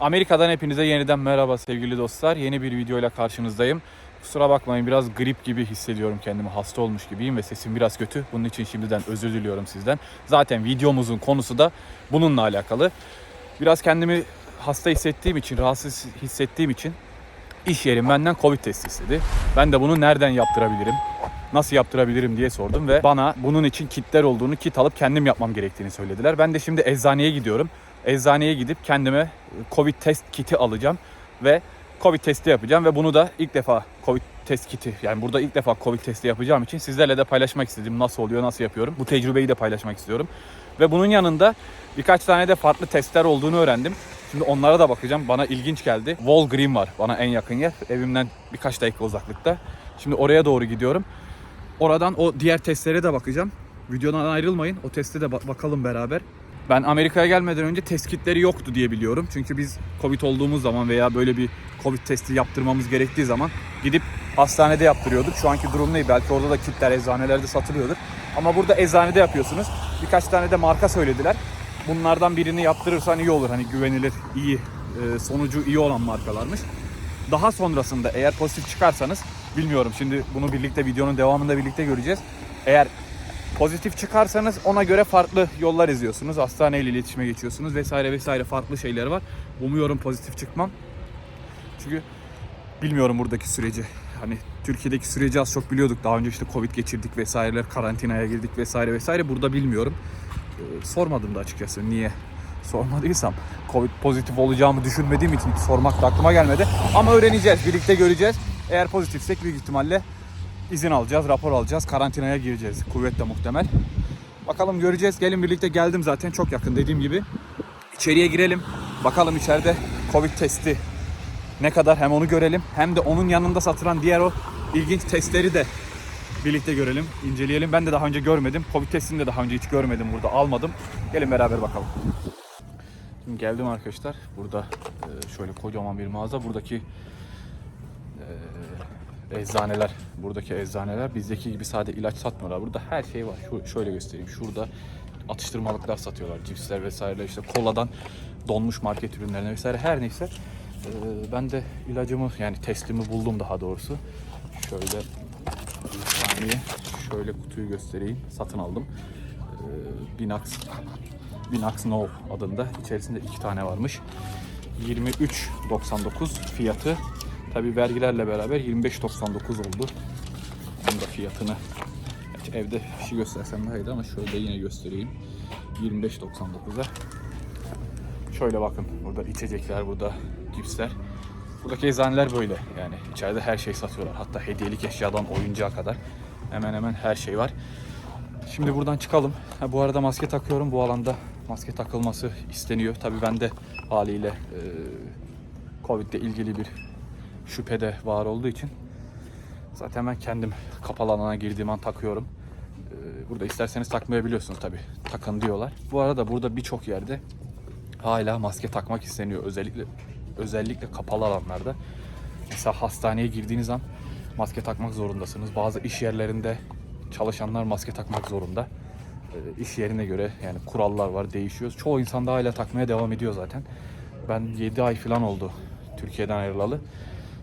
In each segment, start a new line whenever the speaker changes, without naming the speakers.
Amerika'dan hepinize yeniden merhaba sevgili dostlar. Yeni bir videoyla karşınızdayım. Kusura bakmayın biraz grip gibi hissediyorum kendimi. Hasta olmuş gibiyim ve sesim biraz kötü. Bunun için şimdiden özür diliyorum sizden. Zaten videomuzun konusu da bununla alakalı. Biraz kendimi hasta hissettiğim için, rahatsız hissettiğim için iş yerim benden Covid testi istedi. Ben de bunu nereden yaptırabilirim? Nasıl yaptırabilirim diye sordum ve bana bunun için kitler olduğunu, kit alıp kendim yapmam gerektiğini söylediler. Ben de şimdi eczaneye gidiyorum. Eczaneye gidip kendime Covid test kiti alacağım ve Covid testi yapacağım ve bunu da ilk defa Covid test kiti yani burada ilk defa Covid testi yapacağım için sizlerle de paylaşmak istedim. Nasıl oluyor, nasıl yapıyorum? Bu tecrübeyi de paylaşmak istiyorum. Ve bunun yanında birkaç tane de farklı testler olduğunu öğrendim. Şimdi onlara da bakacağım. Bana ilginç geldi. Walgreen var bana en yakın yer. Evimden birkaç dakika uzaklıkta. Şimdi oraya doğru gidiyorum. Oradan o diğer testlere de bakacağım. Videodan ayrılmayın. O teste de ba- bakalım beraber. Ben Amerika'ya gelmeden önce test kitleri yoktu diye biliyorum. Çünkü biz Covid olduğumuz zaman veya böyle bir Covid testi yaptırmamız gerektiği zaman gidip hastanede yaptırıyorduk. Şu anki durum ne? Belki orada da kitler eczanelerde satılıyordur. Ama burada eczanede yapıyorsunuz. Birkaç tane de marka söylediler. Bunlardan birini yaptırırsan iyi olur. Hani güvenilir, iyi, e, sonucu iyi olan markalarmış. Daha sonrasında eğer pozitif çıkarsanız bilmiyorum şimdi bunu birlikte videonun devamında birlikte göreceğiz. Eğer pozitif çıkarsanız ona göre farklı yollar izliyorsunuz. Hastaneyle iletişime geçiyorsunuz vesaire vesaire farklı şeyler var. Umuyorum pozitif çıkmam. Çünkü bilmiyorum buradaki süreci. Hani Türkiye'deki süreci az çok biliyorduk. Daha önce işte Covid geçirdik vesaireler, karantinaya girdik vesaire vesaire. Burada bilmiyorum. Ee, sormadım da açıkçası niye sormadıysam. Covid pozitif olacağımı düşünmediğim için sormak da aklıma gelmedi. Ama öğreneceğiz, birlikte göreceğiz. Eğer pozitifsek büyük ihtimalle izin alacağız, rapor alacağız, karantinaya gireceğiz. Kuvvetle muhtemel. Bakalım göreceğiz. Gelin birlikte geldim zaten çok yakın dediğim gibi. İçeriye girelim. Bakalım içeride Covid testi ne kadar hem onu görelim hem de onun yanında satılan diğer o ilginç testleri de birlikte görelim, inceleyelim. Ben de daha önce görmedim. Covid testini de daha önce hiç görmedim burada, almadım. Gelin beraber bakalım. Şimdi geldim arkadaşlar. Burada e, şöyle kocaman bir mağaza. Buradaki e, eczaneler, buradaki eczaneler bizdeki gibi sade ilaç satmıyorlar. Burada her şey var. Şu, şöyle göstereyim. Şurada atıştırmalıklar satıyorlar. Cipsler vesaire işte koladan donmuş market ürünlerine vesaire her neyse. E, ben de ilacımı yani testimi buldum daha doğrusu. Şöyle bir saniye şöyle kutuyu göstereyim. Satın aldım. E, Binax Binax Nov adında. İçerisinde iki tane varmış. 23.99 fiyatı. Tabi vergilerle beraber 25.99 oldu. Bunun da fiyatını Gerçi evde fişi göstersem daha iyiydi ama şöyle yine göstereyim. 25.99'a. Şöyle bakın burada içecekler, burada cipsler. Buradaki eczaneler böyle yani içeride her şey satıyorlar. Hatta hediyelik eşyadan oyuncağa kadar hemen hemen her şey var. Şimdi buradan çıkalım. Ha, bu arada maske takıyorum. Bu alanda maske takılması isteniyor. Tabii ben de haliyle e, Covid ile ilgili bir şüphe de var olduğu için zaten ben kendim kapalı alana girdiğim an takıyorum. E, burada isterseniz takmayabiliyorsunuz tabii. Takın diyorlar. Bu arada burada birçok yerde hala maske takmak isteniyor. Özellikle özellikle kapalı alanlarda. Mesela hastaneye girdiğiniz an maske takmak zorundasınız. Bazı iş yerlerinde çalışanlar maske takmak zorunda. Ee, iş yerine göre yani kurallar var, değişiyor. Çoğu insan da hala takmaya devam ediyor zaten. Ben 7 ay falan oldu Türkiye'den ayrılalı.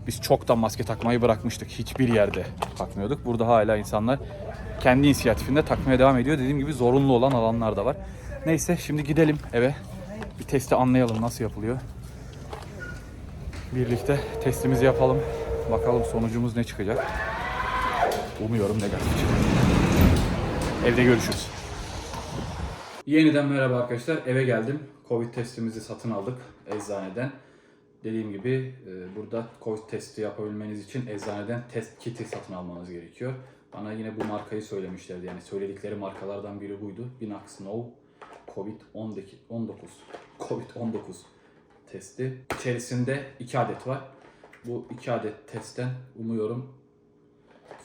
Biz çoktan maske takmayı bırakmıştık. Hiçbir yerde takmıyorduk. Burada hala insanlar kendi inisiyatifinde takmaya devam ediyor. Dediğim gibi zorunlu olan alanlar da var. Neyse şimdi gidelim eve. Bir testi anlayalım nasıl yapılıyor. Birlikte testimizi yapalım. Bakalım sonucumuz ne çıkacak. Umuyorum negatif çıkar. Evde görüşürüz. Yeniden merhaba arkadaşlar. Eve geldim. Covid testimizi satın aldık eczaneden. Dediğim gibi e, burada Covid testi yapabilmeniz için eczaneden test kiti satın almanız gerekiyor. Bana yine bu markayı söylemişlerdi. Yani söyledikleri markalardan biri buydu. Binax Nov Covid-19 Covid-19 testi. İçerisinde 2 adet var. Bu 2 adet testten umuyorum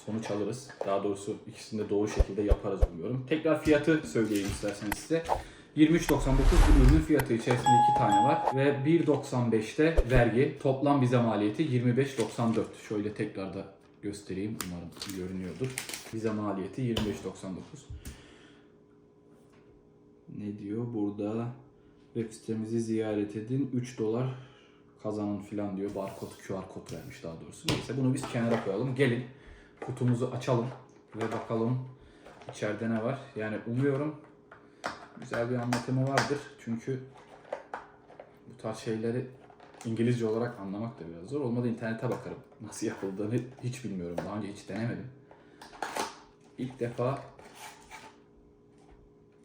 sonuç alırız. Daha doğrusu ikisini de doğru şekilde yaparız umuyorum. Tekrar fiyatı söyleyeyim isterseniz size. 23.99 bu ürünün fiyatı içerisinde iki tane var ve 1.95'te vergi. Toplam bize maliyeti 25.94. Şöyle tekrar da göstereyim. Umarım görünüyordur. Bize maliyeti 25.99. Ne diyor burada? Web sitemizi ziyaret edin. 3 dolar kazanın filan diyor. Barkod, QR kod vermiş daha doğrusu. Neyse bunu biz kenara koyalım. Gelin kutumuzu açalım ve bakalım içeride ne var. Yani umuyorum güzel bir anlatımı vardır. Çünkü bu tarz şeyleri İngilizce olarak anlamak da biraz zor. Olmadı internete bakarım. Nasıl yapıldığını hiç bilmiyorum. Daha önce hiç denemedim. İlk defa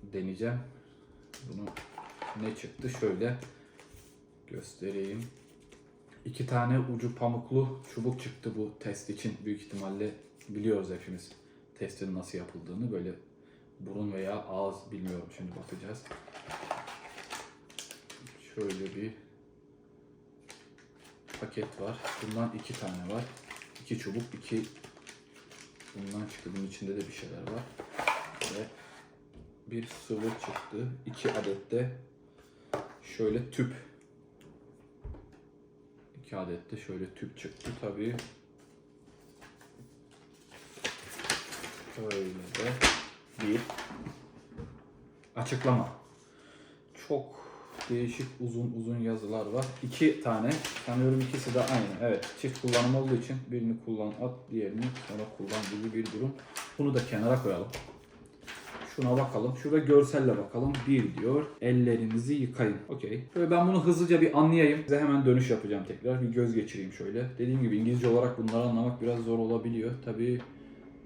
deneyeceğim. Bunu ne çıktı? Şöyle göstereyim. İki tane ucu pamuklu çubuk çıktı bu test için. Büyük ihtimalle biliyoruz hepimiz testin nasıl yapıldığını. Böyle burun veya ağız bilmiyorum şimdi bakacağız. Şöyle bir paket var. Bundan iki tane var. İki çubuk, iki bundan çıktı. Bunun içinde de bir şeyler var. Ve bir sıvı çıktı. İki adet de şöyle tüp. İki adet de şöyle tüp çıktı tabii. Şöyle de bir açıklama. Çok değişik uzun uzun yazılar var. İki tane. Sanıyorum ikisi de aynı. Evet. Çift kullanım olduğu için birini kullan at, diğerini sonra kullan gibi bir durum. Bunu da kenara koyalım. Şuna bakalım. Şurada görselle bakalım. Bir diyor. Ellerinizi yıkayın. Okey. Böyle ben bunu hızlıca bir anlayayım. Size hemen dönüş yapacağım tekrar. Bir göz geçireyim şöyle. Dediğim gibi İngilizce olarak bunları anlamak biraz zor olabiliyor. Tabii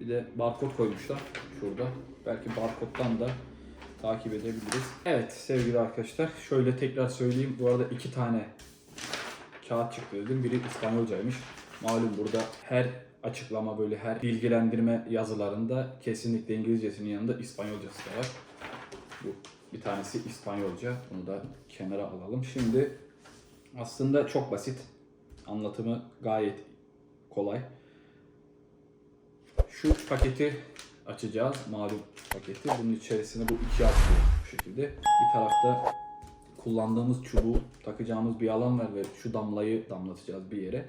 bir de barkod koymuşlar şurada. Belki barkodtan da takip edebiliriz. Evet sevgili arkadaşlar şöyle tekrar söyleyeyim. Bu arada iki tane kağıt çıktı dedim. Biri İspanyolcaymış. Malum burada her açıklama böyle her bilgilendirme yazılarında kesinlikle İngilizcesinin yanında İspanyolcası da var. Bu bir tanesi İspanyolca. Bunu da kenara alalım. Şimdi aslında çok basit. Anlatımı gayet kolay. Şu paketi açacağız. Malum paketi. Bunun içerisine bu iki açılıyor bu şekilde. Bir tarafta kullandığımız çubuğu takacağımız bir alan var ve şu damlayı damlatacağız bir yere.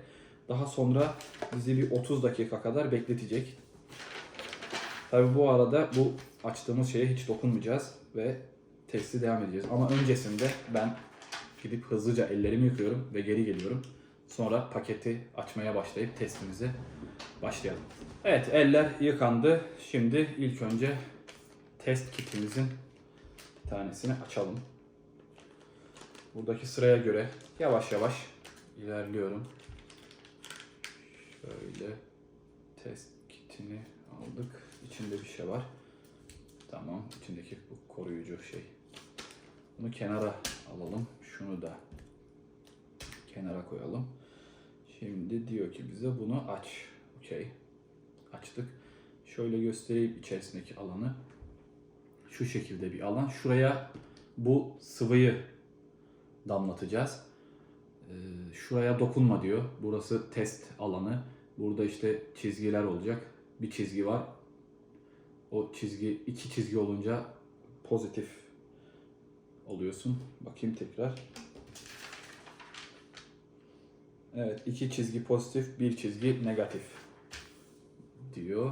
Daha sonra bizi bir 30 dakika kadar bekletecek. Tabi bu arada bu açtığımız şeye hiç dokunmayacağız ve testi devam edeceğiz. Ama öncesinde ben gidip hızlıca ellerimi yıkıyorum ve geri geliyorum. Sonra paketi açmaya başlayıp testimize başlayalım. Evet eller yıkandı. Şimdi ilk önce test kitimizin bir tanesini açalım. Buradaki sıraya göre yavaş yavaş ilerliyorum. Şöyle test kitini aldık. İçinde bir şey var. Tamam. içindeki bu koruyucu şey. Bunu kenara alalım. Şunu da kenara koyalım. Şimdi diyor ki bize bunu aç. Okey. Açtık. Şöyle göstereyim içerisindeki alanı. Şu şekilde bir alan. Şuraya bu sıvıyı damlatacağız. Ee, şuraya dokunma diyor. Burası test alanı. Burada işte çizgiler olacak. Bir çizgi var. O çizgi iki çizgi olunca pozitif oluyorsun. Bakayım tekrar. Evet, iki çizgi pozitif, bir çizgi negatif diyor.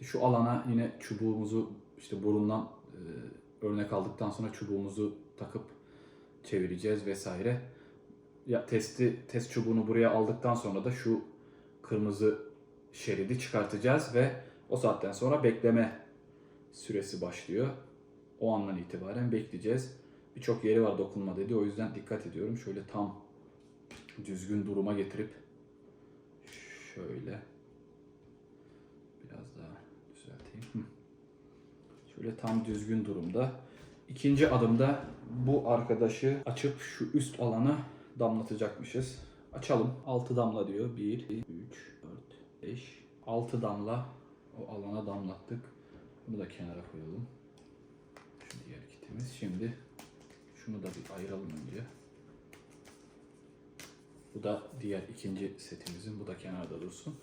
Şu alana yine çubuğumuzu işte burundan e, örnek aldıktan sonra çubuğumuzu takıp çevireceğiz vesaire. Ya testi test çubuğunu buraya aldıktan sonra da şu kırmızı şeridi çıkartacağız ve o saatten sonra bekleme süresi başlıyor. O andan itibaren bekleyeceğiz. Birçok yeri var dokunma dedi. O yüzden dikkat ediyorum. Şöyle tam düzgün duruma getirip şöyle biraz daha düzelteyim. Şöyle tam düzgün durumda. İkinci adımda bu arkadaşı açıp şu üst alana damlatacakmışız. Açalım. 6 damla diyor. 1, 2, 3, 4, 5, 6 damla o alana damlattık. Bunu da kenara koyalım. Şu diğer kitimiz. Şimdi şunu da bir ayıralım önce. Bu da diğer ikinci setimizin. Bu da kenarda dursun.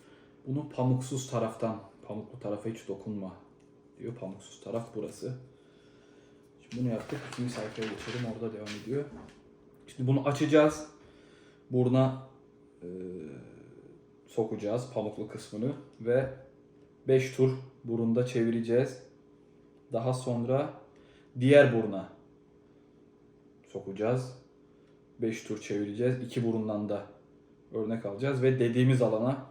Bunu pamuksuz taraftan, pamuklu tarafa hiç dokunma diyor. Pamuksuz taraf burası. Şimdi bunu yaptık. İkinci sayfaya geçelim. Orada devam ediyor. Şimdi bunu açacağız. Buruna e, sokacağız pamuklu kısmını ve 5 tur burunda çevireceğiz. Daha sonra diğer buruna sokacağız. 5 tur çevireceğiz. İki burundan da örnek alacağız ve dediğimiz alana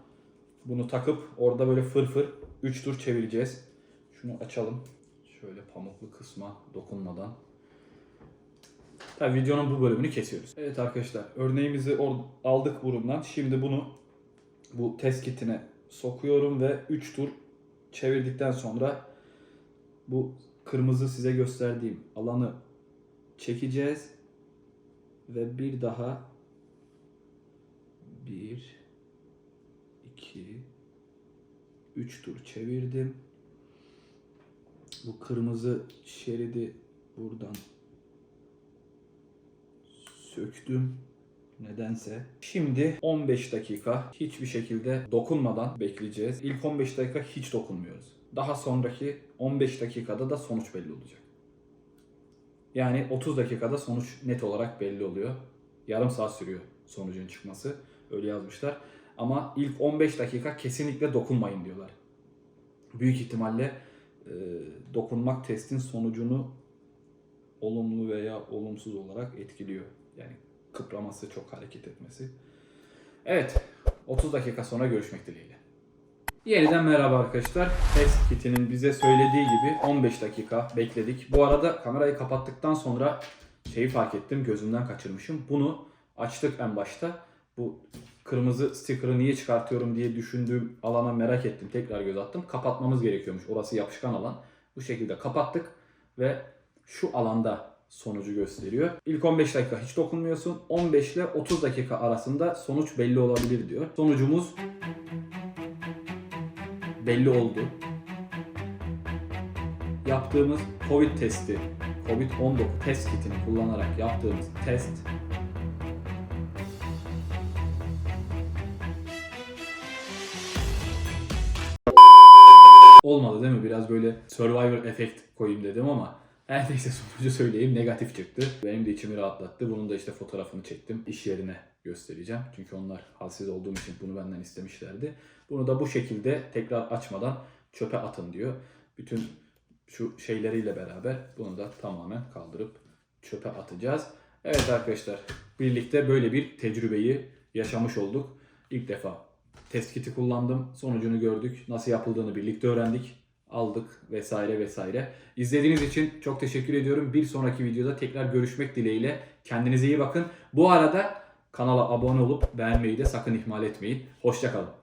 bunu takıp orada böyle fır fır 3 tur çevireceğiz. Şunu açalım. Şöyle pamuklu kısma dokunmadan. Tabii videonun bu bölümünü kesiyoruz. Evet arkadaşlar örneğimizi aldık burundan. Şimdi bunu bu test kitine sokuyorum ve 3 tur çevirdikten sonra bu kırmızı size gösterdiğim alanı çekeceğiz ve bir daha 1 2 3 tur çevirdim. Bu kırmızı şeridi buradan söktüm nedense. Şimdi 15 dakika hiçbir şekilde dokunmadan bekleyeceğiz. İlk 15 dakika hiç dokunmuyoruz. Daha sonraki 15 dakikada da sonuç belli olacak. Yani 30 dakikada sonuç net olarak belli oluyor. Yarım saat sürüyor sonucun çıkması. Öyle yazmışlar. Ama ilk 15 dakika kesinlikle dokunmayın diyorlar. Büyük ihtimalle e, dokunmak testin sonucunu olumlu veya olumsuz olarak etkiliyor. Yani kıpraması, çok hareket etmesi. Evet, 30 dakika sonra görüşmek dileğiyle. Yeniden merhaba arkadaşlar. Test kitinin bize söylediği gibi 15 dakika bekledik. Bu arada kamerayı kapattıktan sonra şeyi fark ettim, gözümden kaçırmışım. Bunu açtık en başta. Bu kırmızı sticker'ı niye çıkartıyorum diye düşündüğüm alana merak ettim. Tekrar göz attım. Kapatmamız gerekiyormuş. Orası yapışkan alan. Bu şekilde kapattık ve şu alanda sonucu gösteriyor. İlk 15 dakika hiç dokunmuyorsun. 15 ile 30 dakika arasında sonuç belli olabilir diyor. Sonucumuz belli oldu. Yaptığımız Covid testi, Covid-19 test kitini kullanarak yaptığımız test olmadı değil mi? Biraz böyle Survivor efekt koyayım dedim ama her neyse sonucu söyleyeyim negatif çıktı. Benim de içimi rahatlattı. Bunun da işte fotoğrafını çektim. İş yerine göstereceğim. Çünkü onlar halsiz olduğum için bunu benden istemişlerdi. Bunu da bu şekilde tekrar açmadan çöpe atın diyor. Bütün şu şeyleriyle beraber bunu da tamamen kaldırıp çöpe atacağız. Evet arkadaşlar birlikte böyle bir tecrübeyi yaşamış olduk. İlk defa test kiti kullandım. Sonucunu gördük. Nasıl yapıldığını birlikte öğrendik. Aldık vesaire vesaire. İzlediğiniz için çok teşekkür ediyorum. Bir sonraki videoda tekrar görüşmek dileğiyle. Kendinize iyi bakın. Bu arada kanala abone olup beğenmeyi de sakın ihmal etmeyin. Hoşçakalın.